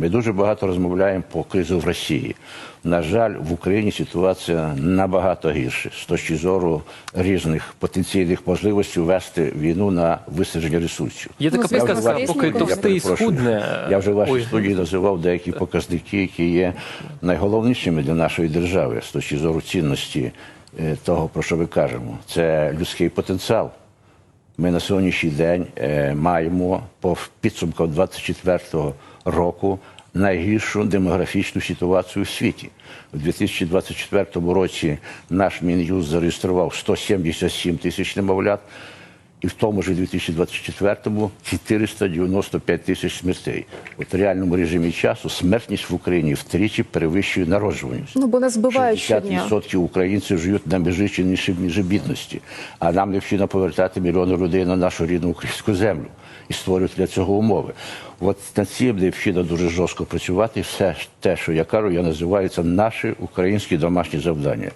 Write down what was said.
Ми дуже багато розмовляємо по кризу в Росії. На жаль, в Україні ситуація набагато гірша з точки зору різних потенційних можливостей ввести війну на висадження ресурсів. Є така Ну, приказка, поки я товстий схудне. Я вже в вашій студії називав деякі показники, які є найголовнішими для нашої держави з точки зору цінності е, того, про що ви кажемо. Це людський потенціал. Ми на сьогоднішній день е, маємо по підсумках 24-го року найгіршу демографічну ситуацію в світі. У 2024 році наш Мін'юз зареєстрував 177 тисяч немовлят, і в тому ж 2024-му 495 тисяч смертей. От в реальному режимі часу смертність в Україні втричі перевищує народжуваність. Ну, бо нас збивають щодня. 60% українців живуть на межі межі бідності. А нам необхідно повертати мільйони людей на нашу рідну українську землю і створювати для цього умови. От над цим необхідно дуже жорстко працювати. Все те, що я кажу, я називаю це наші українські домашні завдання.